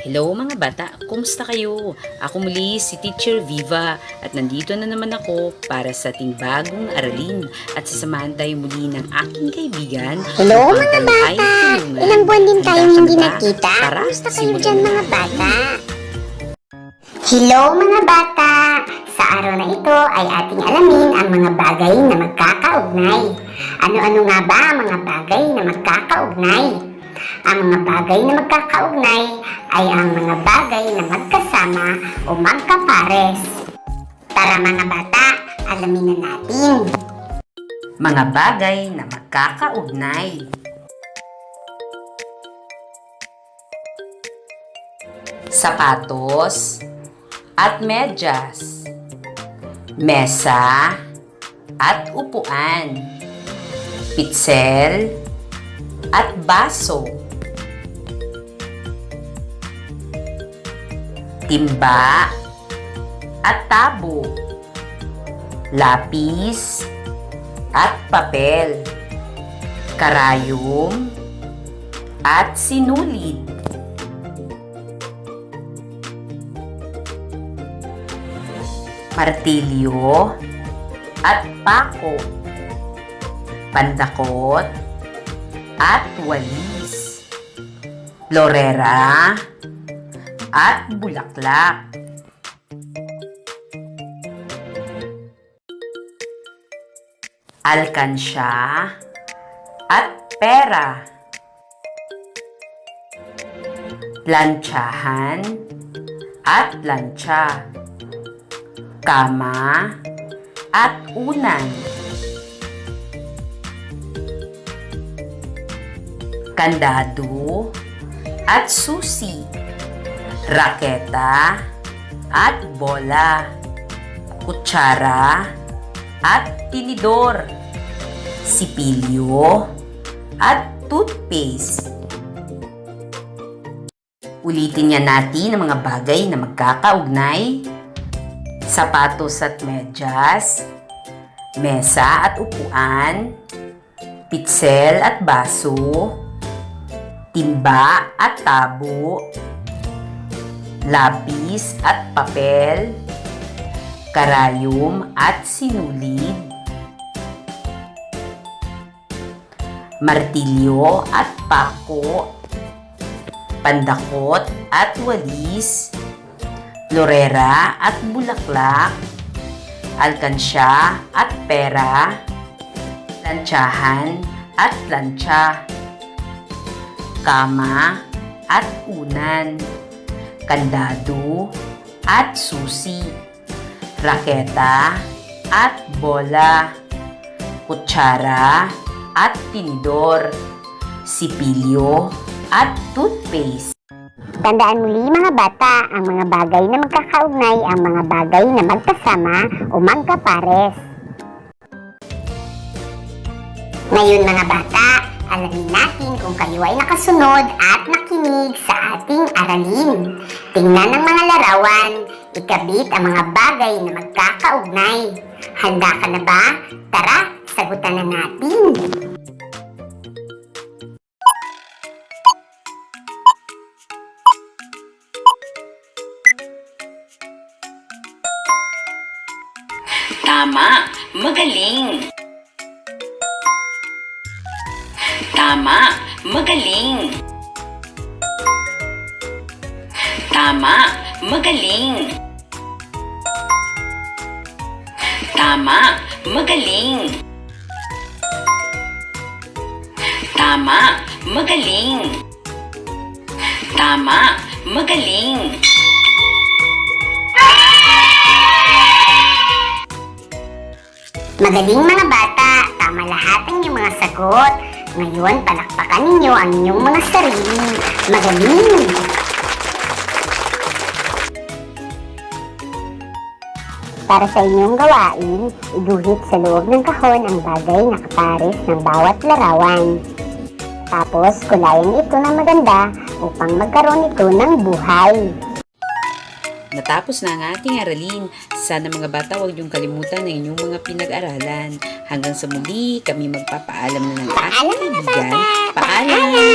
Hello mga bata, kumusta kayo? Ako muli si Teacher Viva at nandito na naman ako para sa ating bagong aralin at sasamahan tayo muli ng aking kaibigan. Hello mga tayo bata! Ilang buwan din ka hindi na nagkita. Kumusta kayo dyan mga bata? Hello mga bata! Sa araw na ito ay ating alamin ang mga bagay na magkakaugnay. Ano-ano nga ba ang mga bagay na magkakaugnay? Ang mga bagay na magkakaugnay ay ang mga bagay na magkasama o magkapares. Tara mga bata, alamin na natin. Mga bagay na magkakaugnay. Sapatos at medyas. Mesa at upuan. Pitsel at baso. Timba at tabo. Lapis at papel. Karayom at sinulid. Martilyo at pako. Pandakot at walis. Lorera at bulaklak. Alkansya at pera. Lantsahan at lantsa. Kama at unan. Kandado at susi. Raketa at bola. Kutsara at tinidor. Sipilyo at toothpaste. Ulitin niya natin ang mga bagay na magkakaugnay. Sapatos at medyas. Mesa at upuan. Pitsel at baso. Timba at tabo. Lapis at papel. Karayom at sinulid. Martilyo at pako. Pandakot at walis. Lorera at bulaklak. Alkansya at pera. Lantsahan at lantsa. Kama at unan. Kandado at susi. Raketa at bola. Kutsara at tinidor. Sipilyo at toothpaste. Tandaan muli mga bata, ang mga bagay na magkakaugnay ang mga bagay na magkasama o magkapares. Ngayon mga bata, alamin natin kung kayo ay nakasunod at nakinig sa ating aralin. Tingnan ang mga larawan, ikabit ang mga bagay na magkakaugnay. Handa ka na ba? Tara, sagutan na natin. Tama, magaling. Tama, magaling. Tama, magaling. Tama, magaling. Tama, magaling. Tama, magaling. Magaling mga bata, tama lahat ang inyong mga sagot. Ngayon, palakpakan ninyo ang inyong mga sarili. Magaling! Para sa inyong gawain, iguhit sa loob ng kahon ang bagay na kapares ng bawat larawan. Tapos, kulayan ito ng maganda upang magkaroon ito ng buhay. Natapos na ang ating aralin. Sana mga bata huwag niyong kalimutan ang inyong mga pinag-aralan. Hanggang sa muli, kami magpapaalam na ng mga kaibigan. Paalam!